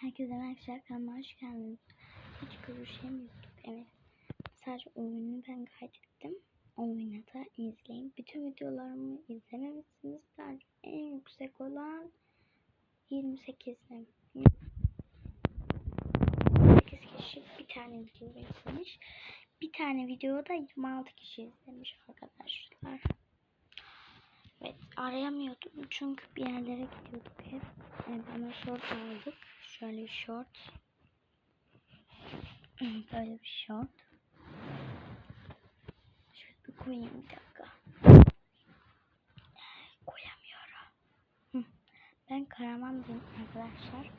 Herkese merhaba kanalıma hoş geldiniz. Hiç görüşemiyorduk evet. Sadece oyunu ben kaydettim. Oyunu da izleyin. Bütün videolarımı izlememişsiniz. Sadece en yüksek olan 28 mi? 8 kişi bir tane video izlemiş. Bir tane videoda 26 kişi izlemiş arkadaşlar. Evet arayamıyordum çünkü bir yerlere gidiyorduk hep. Evet, ama short aldık. Şöyle short. Böyle bir short. Şöyle bir koyayım bir dakika. Koyamıyorum. Ben Karaman'dayım arkadaşlar.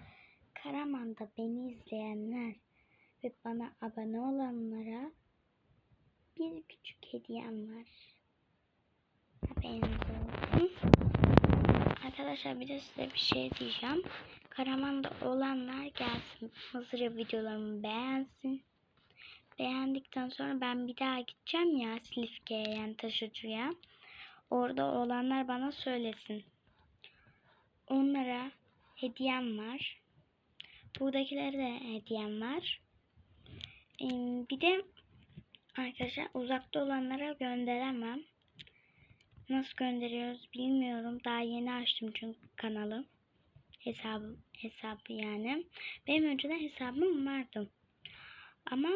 Karaman'da beni izleyenler ve bana abone olanlara bir küçük hediyem var. Haberiniz olsun. Arkadaşlar bir de size bir şey diyeceğim. Karaman'da olanlar gelsin. Mızırı videolarımı beğensin. Beğendikten sonra ben bir daha gideceğim ya Silifke'ye yani taşıcıya. Orada olanlar bana söylesin. Onlara hediyem var. Buradakilere de hediyem var. Bir de arkadaşlar uzakta olanlara gönderemem. Nasıl gönderiyoruz bilmiyorum. Daha yeni açtım çünkü kanalı. Hesabı, hesabı yani. Benim önceden hesabım vardı. Ama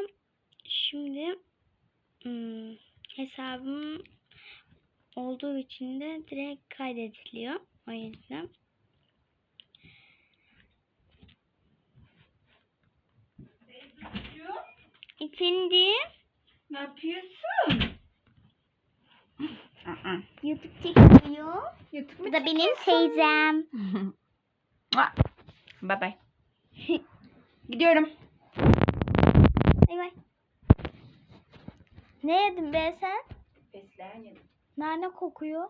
şimdi hmm, hesabım olduğu için de direkt kaydediliyor. O yüzden. Efendim? Ne yapıyorsun? YouTube çekiyor. YouTube Bu da benim teyzem. Bye bye. Gidiyorum. Bay bay. Ne yedin be sen? Fesleğen yedim. Nane kokuyor.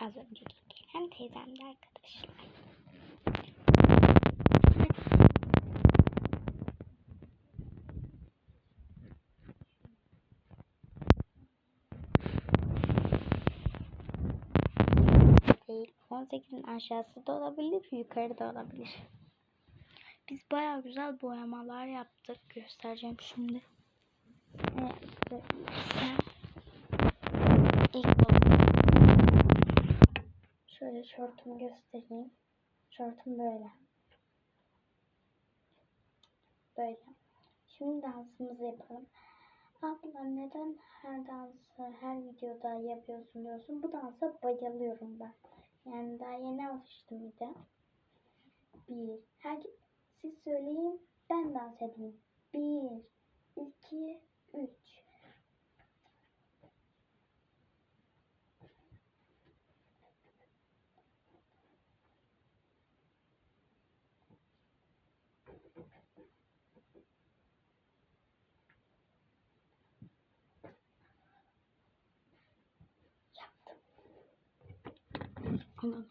Az önce gelen teyzemdi arkadaşlar. Değil. 18'in aşağısı da olabilir, yukarı da olabilir. Biz bayağı güzel boyamalar yaptık. Göstereceğim şimdi. Evet. İlk şöyle şortumu göstereyim. Şortum böyle. Böyle. Şimdi dansımızı yapalım. Abla neden her dansı her videoda yapıyorsun diyorsun. Bu dansa bayılıyorum ben. Yani daha yeni alıştım bir de. Bir. Her, siz söyleyin ben dans edeyim. Bir, iki, üç. Aman.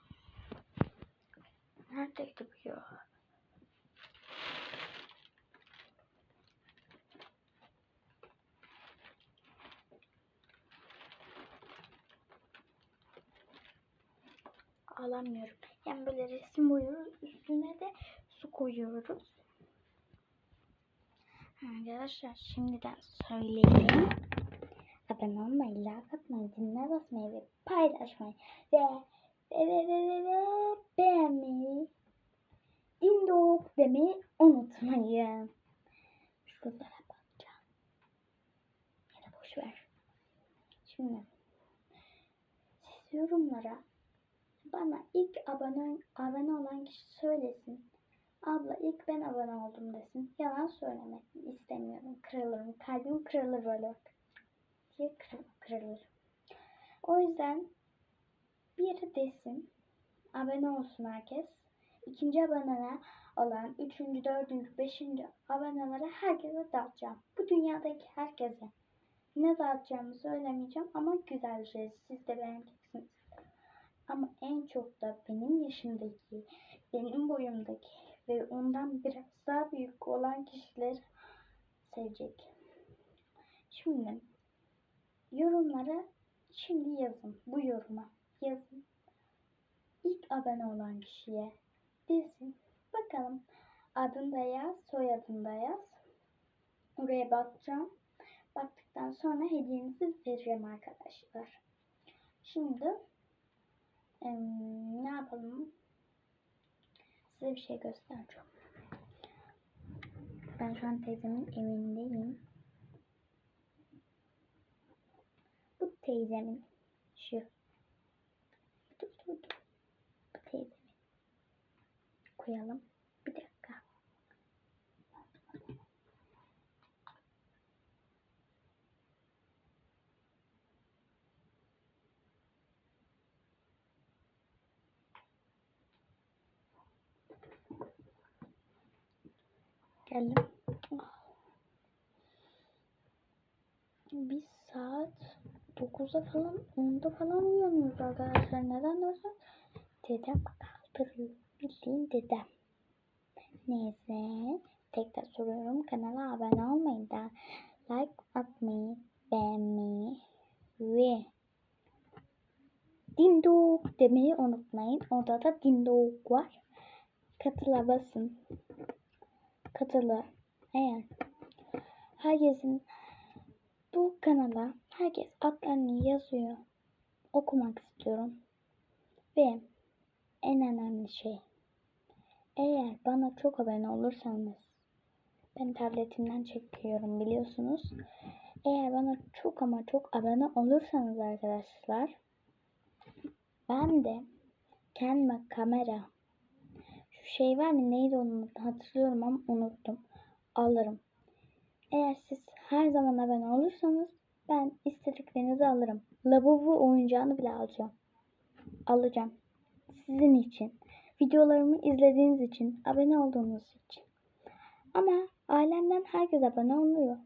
Neredeydi bu ya? alamıyorum. Yani böyle resim boyuyoruz. Üstüne de su koyuyoruz. Arkadaşlar şimdiden söyleyeyim. Abone olmayı, like atmayı, dinle basmayı ve paylaşmayı ve beğenmeyi dindok demeyi unutmayın. Şuralara bakacağım. Ya da boş. Şimdi siz yorumlara bana ilk abone, abone olan kişi söylesin. Abla ilk ben abone oldum desin. Yalan söylemek istemiyorum. Kırılırım. Kalbim kırılır böyle. Diye kır, kırılır. O yüzden biri desin. Abone olsun herkes. İkinci abone olan, üçüncü, dördüncü, beşinci abonelere herkese dağıtacağım. Bu dünyadaki herkese. Ne dağıtacağımı söylemeyeceğim ama güzel bir şey. Siz de beğeneceksiniz. Ama en çok da benim yaşımdaki, benim boyumdaki ve ondan biraz daha büyük olan kişiler sevecek. Şimdi yorumlara şimdi yazın. Bu yoruma yazın. ilk abone olan kişiye bilsin. Bakalım adını da yaz, soyadını da yaz. Oraya bakacağım. Baktıktan sonra hediyenizi vereceğim arkadaşlar. Şimdi ne yapalım? Size bir şey göstereceğim. Ben şu an teyzemin evindeyim. Bu teyzemin şu. Dur dur dur. Bu teyzemin. Koyalım. Bir dakika. Geldim. Biz saat 9'da falan 10'da falan uyanıyoruz arkadaşlar. Neden dersen dedem kaldırıyor. Bildiğin dedem. Neyse. Tekrar soruyorum. Kanala abone olmayı da like atmayı, beğenmeyi ve Dindok demeyi unutmayın. Orada da Dindok var. Katıla basın. Katıla. Eğer herkesin bu kanala herkes adlarını yazıyor. Okumak istiyorum. Ve en önemli şey eğer bana çok abone olursanız ben tabletimden çekiyorum biliyorsunuz. Eğer bana çok ama çok abone olursanız arkadaşlar ben de kendime kamera şu şey var mı neydi onu hatırlıyorum ama unuttum. Alırım. Eğer siz her zaman abone olursanız ben istediklerinizi alırım. Lavabo oyuncağını bile alacağım. Alacağım. Sizin için. Videolarımı izlediğiniz için, abone olduğunuz için. Ama ailemden herkes abone oluyor.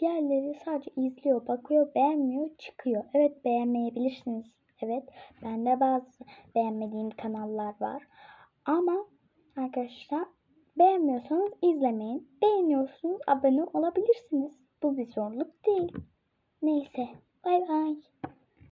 Diğerleri sadece izliyor, bakıyor, beğenmiyor, çıkıyor. Evet beğenmeyebilirsiniz. Evet bende bazı beğenmediğim kanallar var. Ama arkadaşlar beğenmiyorsanız izlemeyin. Beğeniyorsunuz abone olabilirsiniz. Bu bir zorluk değil. Neyse bay bay.